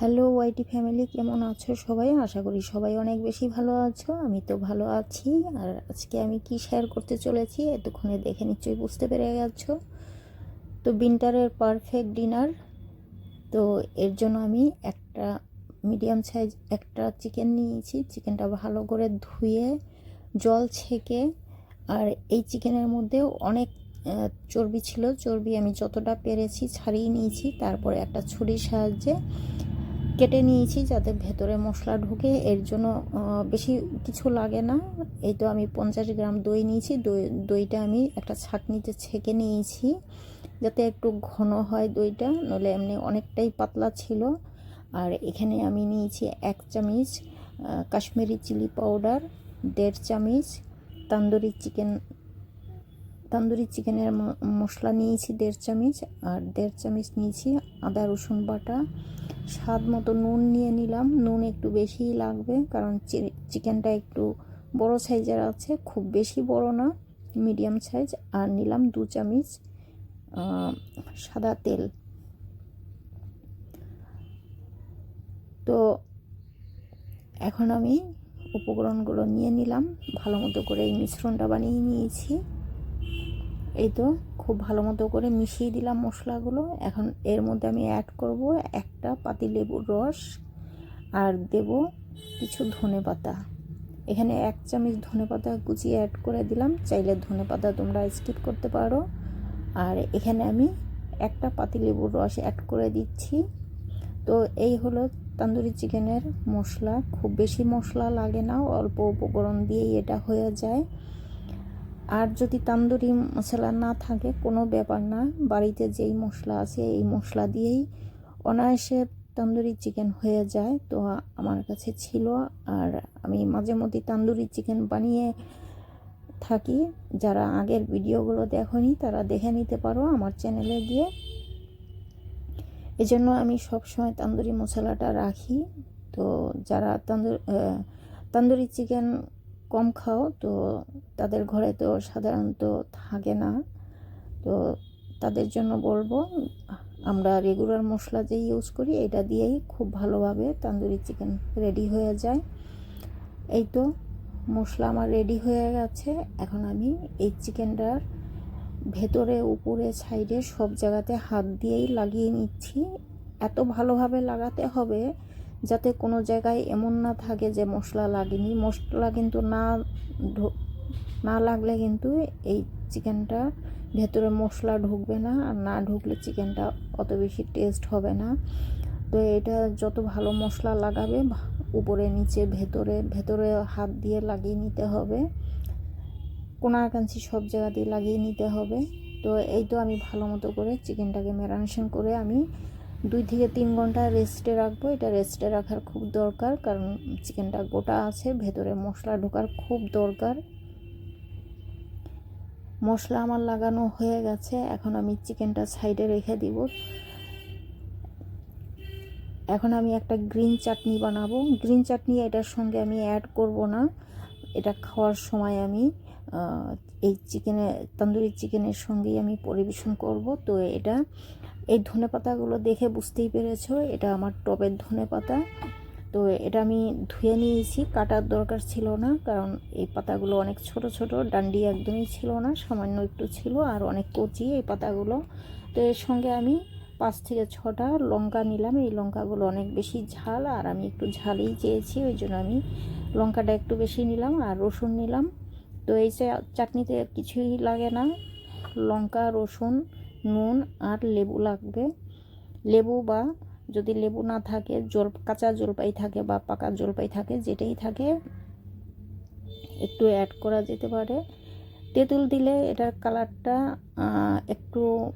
Hello, ওয়াইটি family, কেমন আছো সবাই? আশা করি সবাই অনেক বেশি ভালো আছো। আমি তো ভালো আছি। আর আজকে আমি কি শেয়ার করতে চলেছি এতক্ষণে দেখে নিশ্চয়ই বুঝতে পেরে গেছো। তো বিন্টারের পারফেক্ট ডিনার তো এর জন্য আমি একটা মিডিয়াম সাইজ একটা চিকেন নিয়েছি। চিকেনটা ভালো করে ধুয়ে, জল ছেঁকে, আর এই চিকেনের মধ্যে অনেক চর্বি ছিল। চর্বি আমি যতটা পেরেছি ছাড়িয়ে নিয়েছি। তারপরে একটা ছুরির সাহায্যে কেটে নিয়েছি যাতে ভেতরে মশলা ঢুকে, এর জন্য বেশি কিছু লাগে না। এই তো আমি পঞ্চাশ গ্রাম দই নিয়েছি। দই, দইটা আমি একটা ছাঁকনিতে ছেঁকে নিয়েছি যাতে একটু ঘন হয় দইটা, নইলে এমনি অনেকটাই পাতলা ছিল। আর এখানে আমি নিয়েছি এক চামচ কাশ্মীরি চিলি পাউডার, দেড় চামচ, তান্দুরি চিকেন, তান্দুরি চিকেনের মশলা নিয়েছি দেড় চামচ, আর দেড় চামচ নিয়েছি আদা রসুন বাটা স্বাদ মতো নুন নিয়ে নিলাম। নুন একটু বেশিই লাগবে, কারণ চিকেনটা একটু বড় সাইজের আছে, খুব বেশি বড় না, মিডিয়াম সাইজ। আর নিলাম দু চামচ সাদা তেল। তো এখন আমি উপকরণগুলো নিয়ে নিলাম। ভালো মতো করে এই মিশ্রণটা বানিয়ে নিয়েছি। এই তো খুব ভালো মতো করে মিশিয়ে দিলাম মশলাগুলো। এখন এর মধ্যে আমি অ্যাড করব একটা পাতিলেবুর রস আর দেব কিছু ধনে পাতা। এখানে এক চামচ ধনে পাতা কুচিয়ে অ্যাড করে দিলাম। চাইলে ধনে পাতা তোমরা স্কিপ করতে পারো। আর এখানে আমি একটা পাতিলেবুর রস অ্যাড করে দিচ্ছি। তো এই হলো তান্দুরি চিকেনের মশলা। খুব বেশি মশলা লাগে না, অল্প উপকরণ দিয়েই এটা হয়ে যায়। আর যদি তান্দুরি মশলা না থাকে, কোনো ব্যাপার না। বাড়িতে যেই মশলা আছে, এই মশলা দিয়েই অনায়াসে তান্দুরি চিকেন হয়ে যায়। তো আমার কাছে ছিল। আর আমি মাঝে মধ্যে তান্দুরি চিকেন বানিয়ে থাকি। যারা আগের ভিডিওগুলো দেখনি, তারা দেখে নিতে পারো আমার চ্যানেলে গিয়ে। এজন্য আমি সবসময় তান্দুরি মশলাটা রাখি। তো যারা তান্দুর তান্দুরি চিকেন কম খাও, তো তাদের ঘরে তো সাধারণত থাকে না। তো তাদের জন্য বলব, আমরা রেগুলার মশলা যে ইউজ করি, এটা দিয়েই খুব ভালোভাবে তান্দুরি চিকেন রেডি হয়ে যায়। এই তো, মশলা আমার রেডি হয়ে গেছে। এখন আমি এই চিকেনটার ভেতরে, উপরে সাইডে সব জায়গাতে হাত দিয়েই লাগিয়ে নিচ্ছি। এত ভালোভাবে লাগাতে হবে যাতে কোনো জায়গায় এমন না থাকে যে মশলা লাগেনি। মশলা কিন্তু না না লাগলে কিন্তু এই চিকেনটা ভেতরে মশলা ঢুকবে না, আর না ঢুকলে চিকেনটা অত বেশি টেস্ট হবে না। তো এটা যত ভালো মশলা লাগাবে উপরে, নিচে, ভেতরে ভেতরে হাত দিয়ে লাগিয়ে নিতে হবে। কোনাকাঞ্চি সব জায়গাতেই লাগিয়ে নিতে হবে। তো এই তো আমি ভালো মতো করে চিকেনটাকে ম্যারিনেশন করে আমি দুই থেকে তিন ঘণ্টা রেস্টে রাখব। এটা রেস্টে রাখার খুব দরকার, কারণ চিকেনটা গোটা আছে, ভেতরে মশলা ঢোকার খুব দরকার। মশলা আমার লাগানো হয়ে গেছে, এখন আমি চিকেনটা সাইডে রেখে দিব। এখন আমি একটা গ্রিন চাটনি বানাবো। গ্রিন চাটনি এটার সঙ্গে আমি অ্যাড করব না। এটা খাওয়ার সময় আমি এই চিকেনে, তন্দুরি চিকেনের সঙ্গেই আমি পরিবেশন করব। তো এটা এই ধনে পাতাগুলো দেখে বুঝতেই পেরেছ, এটা আমার টবের ধনে পাতা তো এটা আমি ধুয়ে নিয়েছি, কাটার দরকার ছিল না, কারণ এই পাতাগুলো অনেক ছোট ছোট, ডান্ডি একদমই ছিল না, সামান্য একটু ছিল, আর অনেক কচি এই পাতাগুলো। তো এর সঙ্গে আমি পাঁচ থেকে ছটা লঙ্কা নিলাম, এই লঙ্কাগুলো অনেক বেশি ঝাল, আর আমি একটু ঝালই চেয়েছি, ওই জন্য আমি লঙ্কাটা একটু বেশি নিলাম, আর রসুন নিলাম। তো এই চাটনিতে কিছুই লাগে না, লঙ্কা, রসুন নুন আর লেবু লাগবে। লেবু বা যদি লেবু না থাকে, জল, কাঁচা জলপাই থাকে বা পাকা জলপাই থাকে, যেটাই থাকে, একটু অ্যাড করা যেতে পারে। তেঁতুল দিলে এটার কালারটা একটু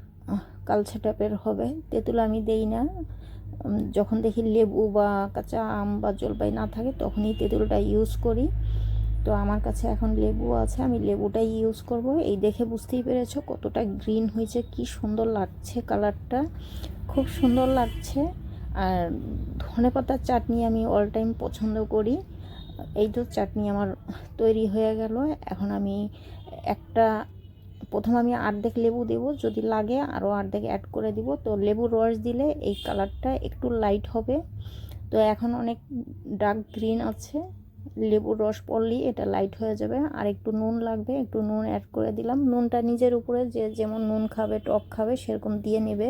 কালচে টাইপের হবে। তেঁতুল আমি দেই না। যখন দেখি লেবু বা কাঁচা আম বা জলপাই না থাকে, তখনই তেঁতুলটা ইউজ করি। তো আমার কাছে এখন লেবু আছে, আমি লেবুটাই ইউজ করব। এই দেখে বুঝতেই পেরেছ কতটা গ্রিন হয়েছে, কি সুন্দর লাগছে কালারটা খুব সুন্দর লাগছে। আর ধনে পাতার চাটনি আমি অল টাইম পছন্দ করি। এই তো চাটনি আমার তৈরি হয়ে গেল। এখন আমি একটা, প্রথম আমি আর্ধেক লেবু দেবো, যদি লাগে আরও অর্ধেক অ্যাড করে দিব। তো লেবুর রস দিলে এই কালারটা একটু লাইট হবে। তো এখন অনেক ডার্ক গ্রিন আছে। লেবুর রস পড়লেই এটা লাইট হয়ে যাবে। আর একটু নুন লাগবে, একটু নুন অ্যাড করে দিলাম। নুনটা নিজের উপরে যে যেমন নুন খাবে, টক খাবে, সেরকম দিয়ে নেবে।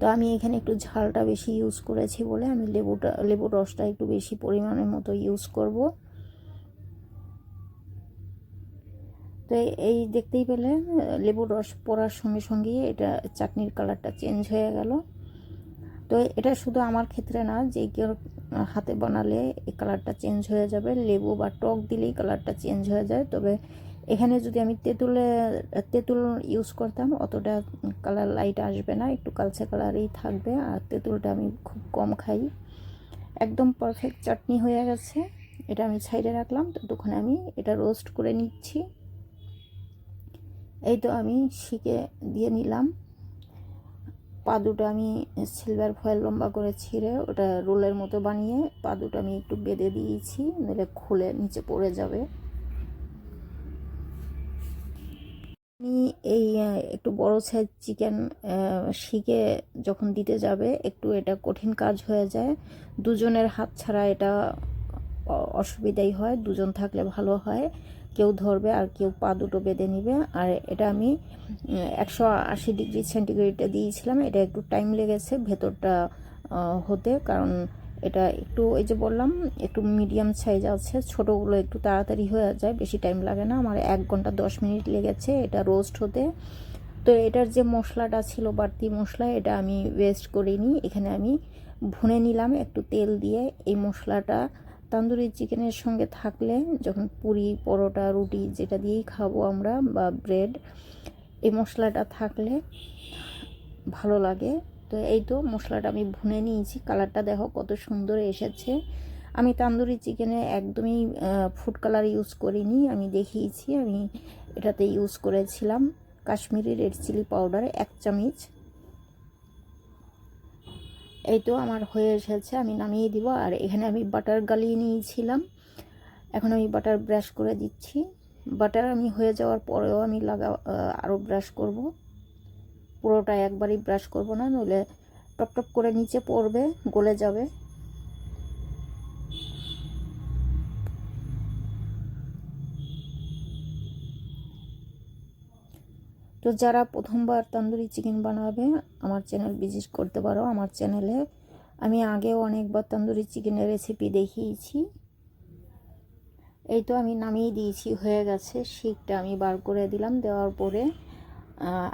তো আমি এখানে একটু ঝালটা বেশি ইউজ করেছি বলে আমি লেবুটা, লেবুর রসটা একটু বেশি পরিমাণের মতো ইউজ করব। তো এই দেখতেই পেলে, লেবুর রস পড়ার সঙ্গে সঙ্গে এটা চাটনির কালারটা চেঞ্জ হয়ে গেল। তো এটা শুধু আমার ক্ষেত্রে না, যে কেউ হাতে বানালে এই কালারটা চেঞ্জ হয়ে যাবে, লেবু বা টক দিলেই কালারটা চেঞ্জ হয়ে যায়। তবে এখানে যদি আমি তেঁতুলে, তেঁতুল ইউজ করতাম, অতটা কালার লাইট আসবে না, একটু কালচে কালারই থাকবে। আর তেঁতুলটা আমি খুব কম খাই। একদম পারফেক্ট চাটনি হয়ে গেছে। এটা আমি সাইডে রাখলাম, তো দোকানে আমি এটা রোস্ট করে নিচ্ছি। এই তো আমি শিকে দিয়ে নিলাম। পা দুটো আমি সিলভার ফয়েল লম্বা করে ছিঁড়ে ওটা রোলের মতো বানিয়ে পা দুটো আমি একটু বেঁধে দিয়েছি, নইলে খুলে নিচে পড়ে যাবে। আমি এই একটু বড় সাইজ চিকেন শিখে যখন দিতে যাবে, একটু এটা কঠিন কাজ হয়ে যায়। দুজনের হাত ছাড়া এটা অসুবিধাই হয়, দুজন থাকলে ভালো হয়। কেউ ধরবে আর কেউ পা দুটো বেঁধে নিবে। আর এটা আমি একশো আশি ডিগ্রি সেন্টিগ্রেডে দিয়েছিলাম। এটা একটু টাইম লেগেছে ভেতরটা হতে। কারণ এটা একটু এই যে বললাম, একটু মিডিয়াম সাইজ আছে। ছোটোগুলো একটু তাড়াতাড়ি হয়ে যায়, বেশি টাইম লাগে না। আমার এক ঘণ্টা দশ মিনিট লেগেছে এটা রোস্ট হতে। তো এটার যে মশলাটা ছিল, বাড়তি মশলা, এটা আমি ওয়েস্ট করিনি। এখানে আমি ভুনে নিলাম একটু তেল দিয়ে। এই মশলাটা তান্দুরি চিকেনের সঙ্গে থাকলে যখন পুরি, পরোটা, রুটি যেটা দিয়েই খাব আমরা বা ব্রেড এই মশলাটা থাকলে ভালো লাগে। তো এই তো মশলাটা আমি ভুনে নিয়েছি। কালারটা দেখো কত সুন্দর এসেছে। আমি তান্দুরি চিকেনে একদমই ফুড কালার ইউজ করিনি। আমি দেখিয়েছি, আমি এটাতে ইউজ করেছিলাম। কাশ্মীরি রেড চিলি পাউডার এক চামচ। এই তো আমার হয়ে এসেছে, আমি নামিয়ে দিব। আর এখানে আমি বাটার গালিয়ে নিয়েছিলাম। এখন আমি বাটার ব্রাশ করে দিচ্ছি। বাটার আমি হয়ে যাওয়ার পরেও আমি লাগা আরও ব্রাশ করব। পুরোটা একবারই ব্রাশ করব না, নইলে টপ টপ করে নিচে পড়বে, গলে যাবে। তো যারা প্রথমবার তন্দুরি চিকেন বানাবে, আমার চ্যানেল ভিজিট করতে পারো। আমার চ্যানেলে আমি আগেও অনেকবার তন্দুরি চিকেনের রেসিপি দেখিয়েছি। এই তো আমি নামিয়ে দিয়েছি, হয়ে গেছে। শিকটা আমি বার করে দিলাম, দেওয়ার পরে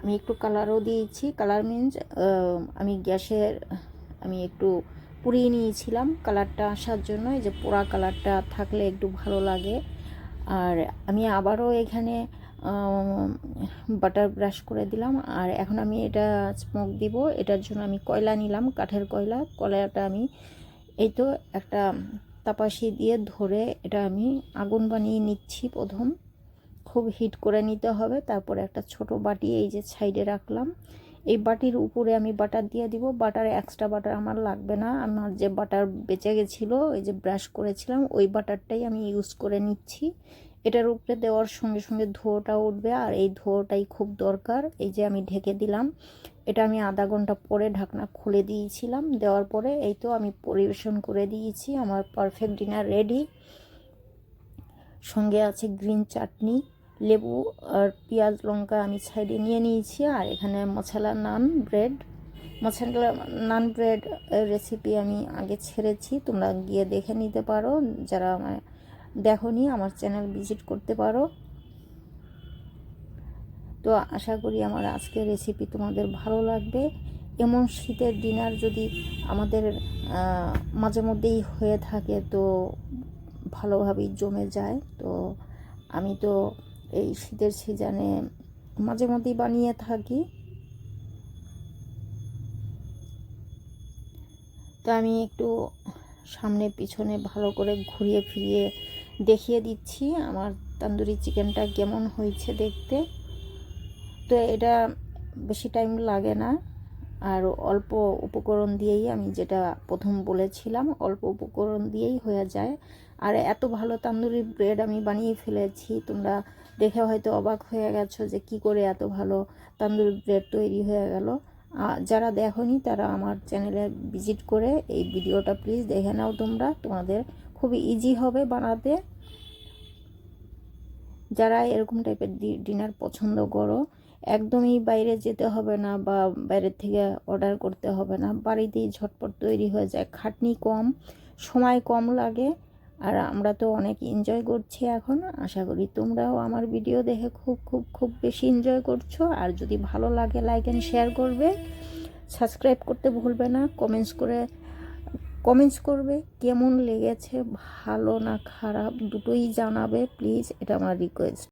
আমি একটু কালারও দিয়েছি। কালার মিনস আমি গ্যাসের, আমি একটু পুড়িয়ে নিয়েছিলাম। কালারটা আসার জন্য এই যে পোড়া কালারটা থাকলে একটু ভালো লাগে। আর আমি আবারও এখানে বাটার ব্রাশ করে দিলাম। আর এখন আমি এটা স্মোক দিব। এটার জন্য আমি কয়লা নিলাম, কাঠের কয়লা। কয়লাটা আমি এই তো একটা তাপাশি দিয়ে ধরে এটা আমি আগুন বানিয়ে নিচ্ছি প্রথম। খুব হিট করে নিতে হবে। তারপরে একটা ছোট বাটি এই যে সাইডে রাখলাম। এই বাটির উপরে আমি বাটার দিয়ে দিব। বাটার এক্সট্রা বাটার আমার লাগবে না। আমার যে বাটার বেঁচে গেছিল, ওই যে ব্রাশ করেছিলাম, ওই বাটারটাই আমি ইউজ করে নিচ্ছি। এটার উপরে দেওয়ার সঙ্গে সঙ্গে ধোঁয়াটা উঠবে, আর এই ধোঁয়াটাই খুব দরকার। এই যে আমি ঢেকে দিলাম, এটা আমি আধা ঘণ্টা পরে ঢাকনা খুলে দিয়েছিলাম। দেওয়ার পরে এই তো আমি পরিবেশন করে দিয়েছি, আমার পারফেক্ট ডিনার রেডি সঙ্গে আছে গ্রিন চাটনি লেবু আর পেঁয়াজ লঙ্কা আমি সাইডে নিয়ে নিয়েছি, আর এখানে masala naan bread masala naan bread recipe আমি আগে ছেড়েছি, তোমরা গিয়ে দেখে নিতে পারো। যারা আমার দেখনি আমার চ্যানেল ভিজিট করতে পারো। তো আশা করি আমার আজকের রেসিপি তোমাদের ভালো লাগবে। এমন শীতের ডিনার যদি আমাদের মাঝে মধ্যেই হয়ে থাকে, তো ভালোভাবেই জমে যায়। তো আমি তো এই শীতের সিজনে মাঝে মধ্যেই বানিয়ে থাকি। তো আমি একটু সামনে পিছনে ভালো করে ঘুরিয়ে ফিরিয়ে দেখিয়ে দিচ্ছি আমার তান্দুরি চিকেনটা কেমন হয়েছে দেখতে। তো এটা বেশি টাইম লাগে না। আর অল্প উপকরণ দিয়েই আমি যেটা প্রথম বলেছিলাম, অল্প উপকরণ দিয়েই হয়ে যায়। আর এত ভালো তান্দুরি ব্রেড আমি বানিয়ে ফেলেছি, তোমরা দেখে হয়তো অবাক হয়ে গেছো যে কি করে এত ভালো তান্দুরি ব্রেড তৈরি হয়ে গেল। যারা দেখনি তারা আমার চ্যানেলে ভিজিট করে এই ভিডিওটা প্লিজ দেখে নাও তোমরা। তোমাদের খুবই ইজি হবে বানাতে। যারা এরকম টাইপের ডিনার পছন্দ করো, একদমই বাইরে যেতে হবে না বা বাইরের থেকে অর্ডার করতে হবে না। বাড়িতেই ঝটপট তৈরি হয়ে যায়। খাটনি কম, সময় কম লাগে। আর আমরা তো অনেক এনজয় করছি এখন। আশা করি তোমরাও আমার ভিডিও দেখে খুব খুব খুব বেশি এনজয় করছ। আর যদি ভালো লাগে লাইক অ্যান্ড শেয়ার করবে। সাবস্ক্রাইব করতে ভুলবে না। কমেন্টস করে কমেন্টস করবে কেমন লেগেছে ভালো না খারাপ দুটোই জানাবে প্লিজ এটা আমার রিকোয়েস্ট